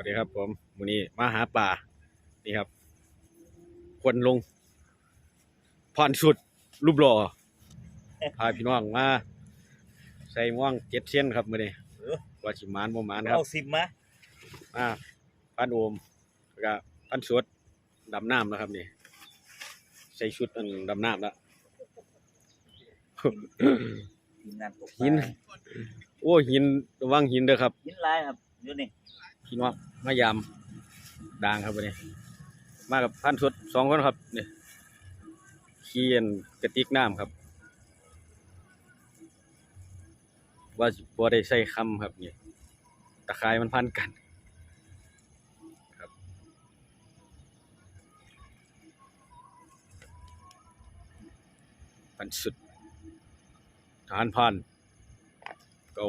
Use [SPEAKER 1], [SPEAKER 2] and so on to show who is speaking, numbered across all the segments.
[SPEAKER 1] วัสดีครับ ผมวันนี้มาหาปลานี่ครับ ควรลงพรสุดรูปหล่อพาพี่น้องมา ใส่ม่วงเจ็ดเส้นครับมื่อนี้ว่าชิมานบ่หมานครับ
[SPEAKER 2] เอาสิบมา
[SPEAKER 1] มาพันโอมแล้วก็พันสุดดำน้ำนะครับนี่ ใส่ชุดอันดำน้ำแล้ว
[SPEAKER 2] ทีมงานตกปลา
[SPEAKER 1] หิน โอ้หินระวังหินเด้อครับ
[SPEAKER 2] หินลายครับอยู่นี่
[SPEAKER 1] พี่น้องมายามด่างครับวันนี้ มากับพันชุดสองคนครับเนี่ยเคียนกระติกน้ำครับ ว่าบ่ได้ใส่คำครับเนี่ยตะไคร้มันพันกันครับพันสุดทหารพันเกา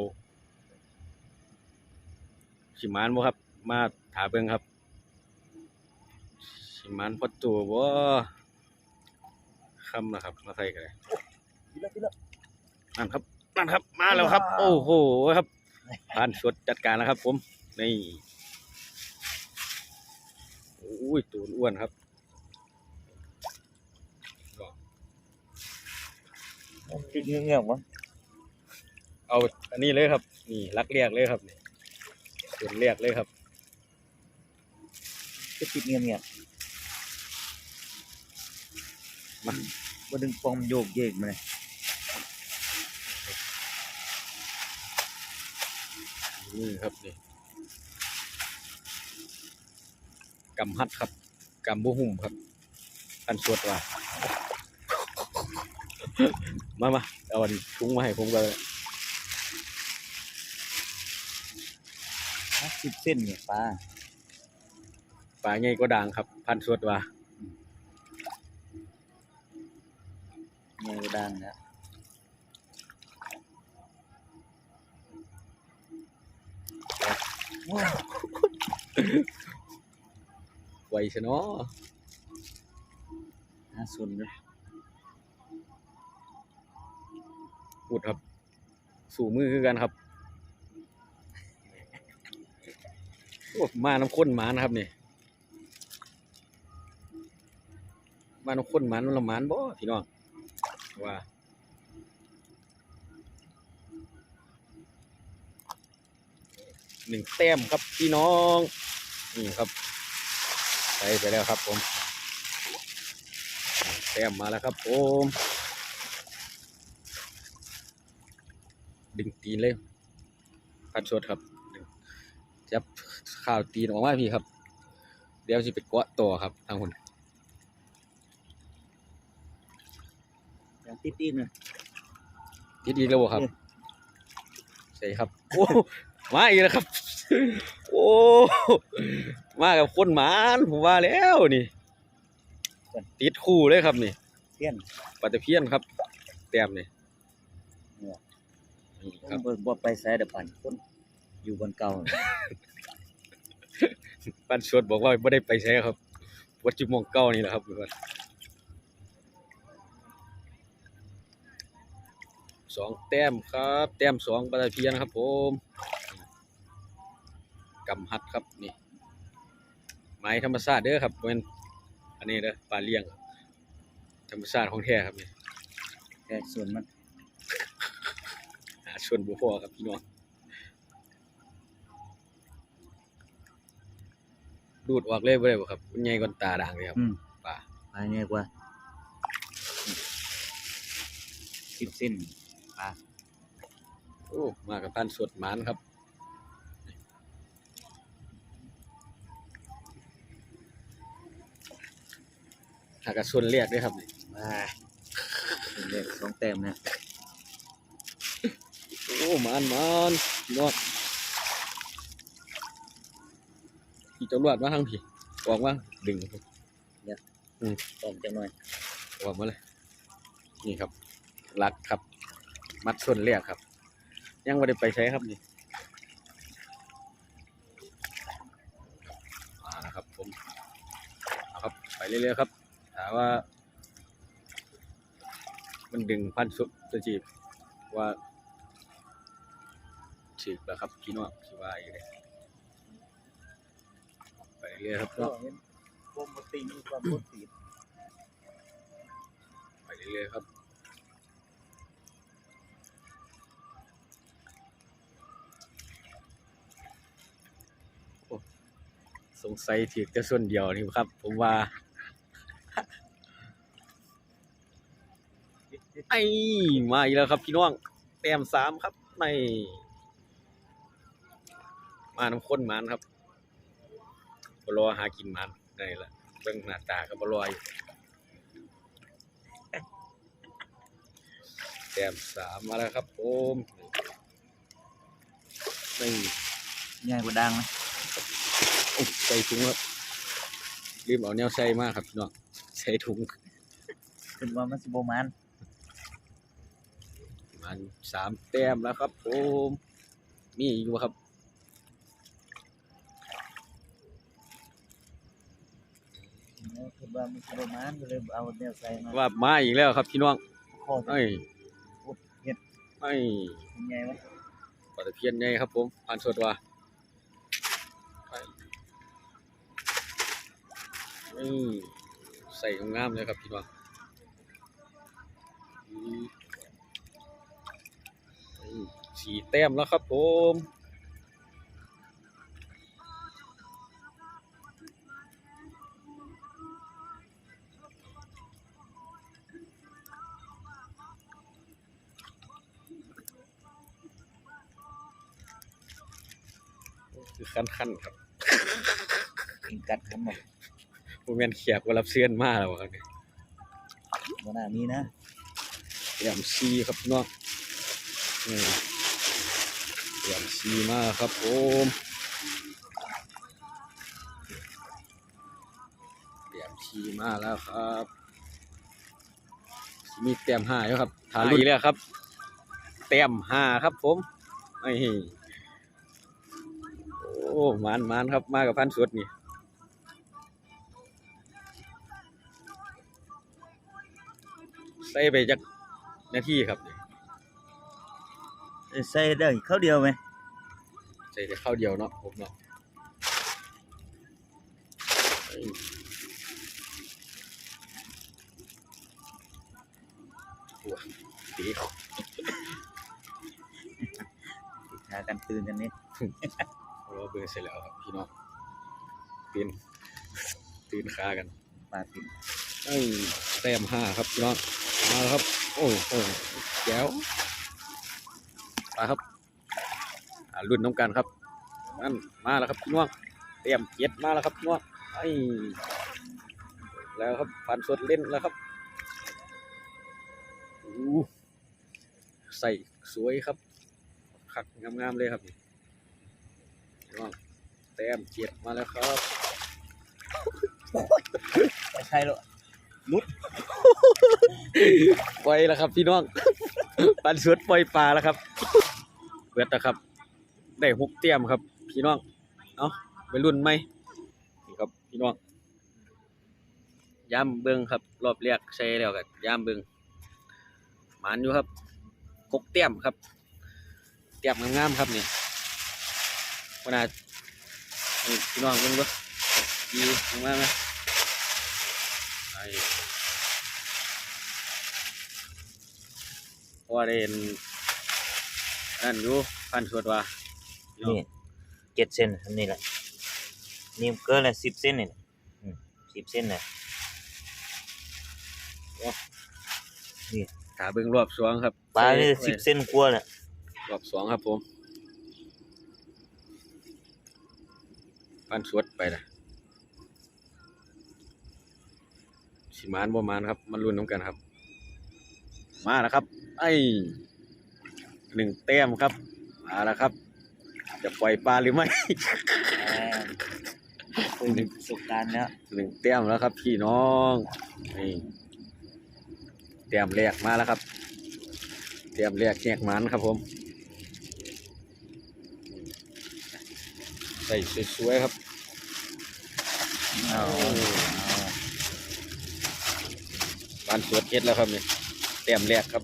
[SPEAKER 1] สิมานบ่ครับ มาถาเบิ่งครับสิมานพอตัวบ่คำนะครับมาใส่กันเลย
[SPEAKER 2] ทีละทีละ
[SPEAKER 1] นั่นครับนั่นครับ มาแล้วครับ โอ้โหครับผ่านสดจัดการแล้วครับ ผมนี่โอ้ยตัวอ้วนครับ
[SPEAKER 2] ติดเงี้ยบๆวะ
[SPEAKER 1] เอาอันนี้เลยครับ นี่ลักเรียกเลยครับนี่ ส่วนเรียกเลยครับ
[SPEAKER 2] จะติดเงี้ยบ
[SPEAKER 1] มา
[SPEAKER 2] ๆว่าดึงปองโยกเยกมาเลย
[SPEAKER 1] นี่ครับนี่กำฮัดครับกำบุหุ่มครับอันสวดว่ามามาเอาอันถุงมาให้ผมก็
[SPEAKER 2] ห้า สิบเส้นเนี่ยปลา
[SPEAKER 1] ปลาใหญ่ก็ด่างครับ พันสวดว่า
[SPEAKER 2] เงี้ยดังนะว้าว
[SPEAKER 1] ไวชะเนาะ
[SPEAKER 2] ห้าส่วนเลย
[SPEAKER 1] พูดครับ สู่มือคือกันครับ มาน้ำข้นหมานะครับนี่มาน้ำข้นหมานละหมานบ่พี่น้องว่าหนึ่งแต้มครับพี่น้องนี่ครับใส่ไปแล้วครับผมแต้มมาแล้วครับผมดึงตีนเลยพัดชดครับจับ ข่าวตีนออกมาพี่ครับ เดี๋ยวสิไปเกาะต่อครับทางคน
[SPEAKER 2] อย่างติดตีนเลย
[SPEAKER 1] ยิดอีกแล้วบ่ครับใช่ครับโอ้มาอีกแล้วครับ โอ้มากับคนหมานผมว่าแล้วนี่ ติดคู่เลยครับนี่
[SPEAKER 2] เพี้ยน
[SPEAKER 1] ปลาตะเพียนครับแต้มนี่นี่ครับ
[SPEAKER 2] บ่บ่ไปใส่เดี๋ยวปั่นคนอยู่บนเก่า
[SPEAKER 1] ปันสดบอกว่าไม่ได้ไปใช้ครับ วัดจุมองเก้านี่แหละครับเพื่อนสองแต้มครับ แต้มสองปลาตะเพียนครับผมกำฮัดครับนี่ไม้ธรรมชาติเด้อครับเป็นอันนี้เด้อปลาเลี้ยง ธรรมชาติของแท้ครับนี่
[SPEAKER 2] แค่ส่วนมัน
[SPEAKER 1] หาชนบุพอครับพี่น้อง ดูดออกเลยบ่ได้บ่ครับมันใหญ่กว่าตาด่างเลยครับ
[SPEAKER 2] อืม
[SPEAKER 1] ปลา
[SPEAKER 2] ปลาเงี้ยกว่าสิบเส้นปลา
[SPEAKER 1] โอ้มากับพันสดหมานครับหากระส่วนเรียกด้วยครับนี่
[SPEAKER 2] มาเรียกสองแต้มนะ
[SPEAKER 1] โอ้หมานหมานพี่น้อง พี่ตำรวจมาทางพี่บอกว่าดึงครับ
[SPEAKER 2] ออกจังหน่อย
[SPEAKER 1] ออกมาเลย นี่ครับรัดครับ มัดส่วนเรียกครับ ยังไม่ได้ไปใช้ครับนี่มาแล้วครับผมเอาครับไปเรื่อยๆครับถามว่า มันดึงพันสุดจะจีบว่าฉีกแล้วครับพี่น้องคิดว่าอีกเลย เรื่อยๆครับ
[SPEAKER 2] ก็
[SPEAKER 1] เนาะ
[SPEAKER 2] เห็นปกติมีความปกติ
[SPEAKER 1] ไปเรื่อยๆครับโอ้สงสัยถือแต่ส่วนเดียวนี่ครับ ผมว่าไอ้มาอีกแล้วครับพี่น้องแต้มสามครับในมาน้ำข้นมันครับ บรอหากินมันได้ละเบิ่งหน้าตาก็บรออยู่แต้มสามมาแล้วครับผมนี่
[SPEAKER 2] ง่ายกว่าดังนะ
[SPEAKER 1] โอ้ใส่ถุงครับลืมเอาแนวใส่มากครับพี่น้องใส่ถุง
[SPEAKER 2] เป็นว่ามันสิบ่มัน
[SPEAKER 1] มันสามแต้มแล้วครับผมมีอีกบ่ครับ
[SPEAKER 2] ว่ามันสิบ่มันก็เลยเอาแนวใส่มา
[SPEAKER 1] ว่ามาอีกแล้วครับพี่น้อง
[SPEAKER 2] คอ
[SPEAKER 1] ไอ้
[SPEAKER 2] เห็ด
[SPEAKER 1] ไอ้
[SPEAKER 2] เป็นไงวะ
[SPEAKER 1] ปลาตะเพียนไงครับผมผ่านสดว่าไอ่ใส่งามเลยครับพี่น้องสีแต้มแล้วครับผม ขั้นๆครับ
[SPEAKER 2] กินกัดคำบอก
[SPEAKER 1] ผมเป็นเขียกว่ารับเสื้อนมาแล้วครับเนี่ย
[SPEAKER 2] บ่น่ามีนะ
[SPEAKER 1] แยมซีครับพี่น้องนี่แยมซีมาครับผมแยมซีมาแล้วครับสิมีแต้มห้าแล้วครับทาลุยแล้วครับแต้มห้าครับผมไอ้ โอ้หมานหมานครับมากับพันสดนี่ใส่ไปจักนาทีครับนี่
[SPEAKER 2] เอ้ยใส่ได้ข้าวเดียวไหม
[SPEAKER 1] ใส่แต่ข้าวเดียวเนาะผมเนาะเอ้ยโอ้ยตี
[SPEAKER 2] หากันตื่นกันนี่
[SPEAKER 1] เราเบิ่งเสร็จแล้วครับพี่น้องตื่นตื่นคากัน
[SPEAKER 2] มาติด
[SPEAKER 1] เอ้ยแต้มห้าครับพี่น้องมาแล้วครับ โอ้โหแจ๋วมาครับอ่ารุ่นน้ำกันครับนั่นมาแล้วครับพี่น้องเตรียมเจ็ดมาแล้วครับพี่น้องไอ้แล้วครับฟันสดเล่นแล้วครับอู้ใส่สวยครับขักงามๆเลยครับ นี่พี่น้องแต้มเจ็ดมาแล้วครับ
[SPEAKER 2] ไม่ใช่หรอก
[SPEAKER 1] ปล่อยแล้วครับ พี่น้องปันสวดปล่อยปลาแล้วครับเบิดแล้วครับ ได้หกเตรียมครับ พี่น้อง เอาไปรุ่นไหมนี่ครับ พี่น้องย่ำเบิงครับ รอบแรกใช้แล้วกันย่ำเบิงหมานอยู่ครับหกเตรียมครับ เตรียมงามๆครับนี่ ขนาดนี่พี่น้องเบิ่งบ่ดีงามๆไหมไอ้เพราะว่าได้เห็นนั่นอยู่พันสวดว่าพี่น้อง
[SPEAKER 2] นี่เจ็ดเส้นอันนี้แหละนี่เกินละสิบเส้นนี่แหละอืมสิบเส้นน่ะ
[SPEAKER 1] ขาเบิ่งรอบสองครับ
[SPEAKER 2] ปลานี่
[SPEAKER 1] ใส่
[SPEAKER 2] สิบเส้นกว่าน่ะ
[SPEAKER 1] รอบสองครับผม พันสวดไปนะสิมานบ่มานครับ มันรุ่นน้ำกันครับ มาแล้วครับ ไอ้หนึ่งแต้มครับ มาแล้วครับ จะปล่อยปลาหรือไม่
[SPEAKER 2] อ่าเคยมีประสบการณ์แล้ว
[SPEAKER 1] หนึ่งแต้มแล้วครับ พี่น้องนี่แต้มแรกมาแล้วครับแต้มแรกแยกหมันครับผม ส่สวยๆครับ
[SPEAKER 2] เอา
[SPEAKER 1] บานสวดเฮ็ดแล้วครับนี่แต้มแรกครับ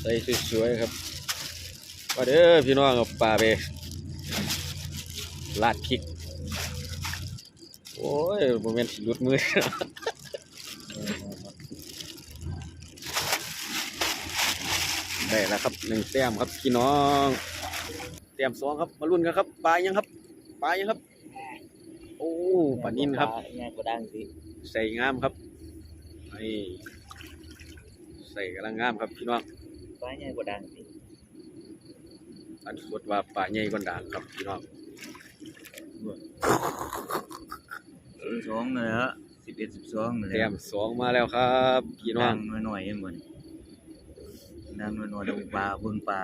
[SPEAKER 1] ใส่สวยๆครับมาเด้อพี่น้องเอาปลาไปลาดพริก โอ้ยบ่แม่นสิหลุดมือได้แล้วครับหนึ่งแต้มครับพี่น้องแต้มสองครับมาลุ้นกันครับปลายังครับ ปลายังครับ โอ้ปลานินครับ
[SPEAKER 2] ง่ายกว่าดังสิ
[SPEAKER 1] ใส่งามครับนี่ใส่กำลังงามครับพี่น้อง
[SPEAKER 2] ปลาง่ายกว่าดังสิ
[SPEAKER 1] อันสดว่าปลาใหญ่กว่าด่างครับพี่น้อง
[SPEAKER 2] สองเลยฮะสิบเอ็ดสิบสองเลย
[SPEAKER 1] แต้มสองมาแล้วครับพี่น้อง
[SPEAKER 2] หน่อยๆเองบ่นี่ดังหน่อยๆดูปลาเบิ่งปลา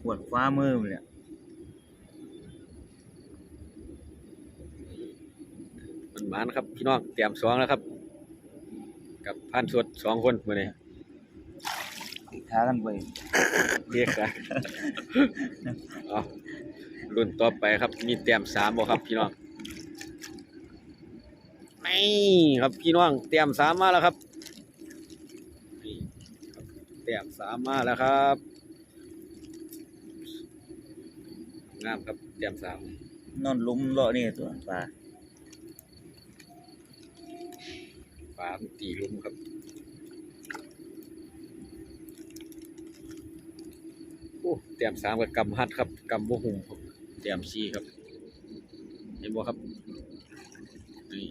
[SPEAKER 2] ขวดฟ้ามือมันเนี่ย
[SPEAKER 1] มัน หมานครับ พี่น้องแต้มสองแล้วครับ กับพันสดสองคนมื้อนี้
[SPEAKER 2] ติดท้ากันไป
[SPEAKER 1] เรียกกันเอารุ่นต่อไปครับ มีแต้มสามบ่ครับ พี่น้องนี่ครับพี่น้องแต้มสามมาแล้วครับนี่ครับแต้มสามมาแล้วครับงามครับแต้มสาม
[SPEAKER 2] นอนลุมเลาะนี่ตัวปลา
[SPEAKER 1] ปลามตีลุ่มครับโอ้แต้มสามกับกำฮัดครับกำบ่หุมครับแต้มสี่ครับเห็นบ่ครับนี่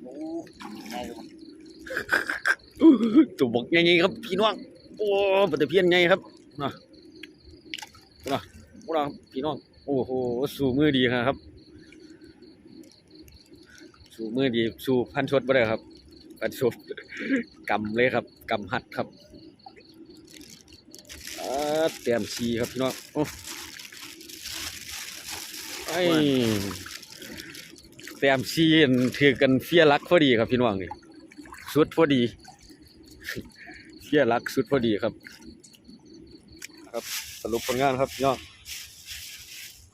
[SPEAKER 2] โอ้ง่ายกว่า
[SPEAKER 1] ตัวบกใหญ่ๆครับพี่น้องโอ้ปตะเพียนใหญ่ครับนะนะพวกเราพี่น้องโอ้โห สู้มือดีครับ สู้มือดีสู้พันชดบ่ได้ครับ พันชดกำเลยครับกำหัดครับเตรียมชีครับพี่น้องโอ้ไอ้เตรียมชีอันถือกันเฟียรักพอดีครับพี่น้องนี่สุดพอดีเฟียรักสุดพอดีครับ ครับสรุปผลงานครับพี่น้อง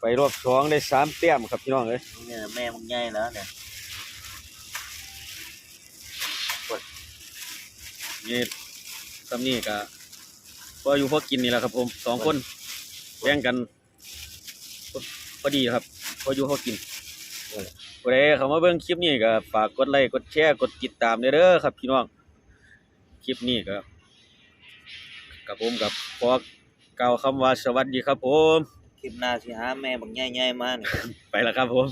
[SPEAKER 1] ไปรอบสองได้สามแต้มครับพี่น้องเอ้ย
[SPEAKER 2] เนี่ยแม่มึงใหญ่แล้วเนี่ย
[SPEAKER 1] นี่ซ้ำนี่ก็พออยู่พอกินนี่แหละครับผมสองคนแบ่งกันพอดีครับ พออยู่พอกินผู้ใดเข้ามาเบิ่งคลิปนี้ก็ฝากกดไลค์กดแชร์กดติดตามด้วยเด้อครับพี่น้องคลิปนี้ก็กับผมกับขอกล่าวคำว่าสวัสดีครับผม
[SPEAKER 2] คลิปหน้าสิหาแม่บังใหญ่ๆมาเนี่ย
[SPEAKER 1] ไปแล้วครับผม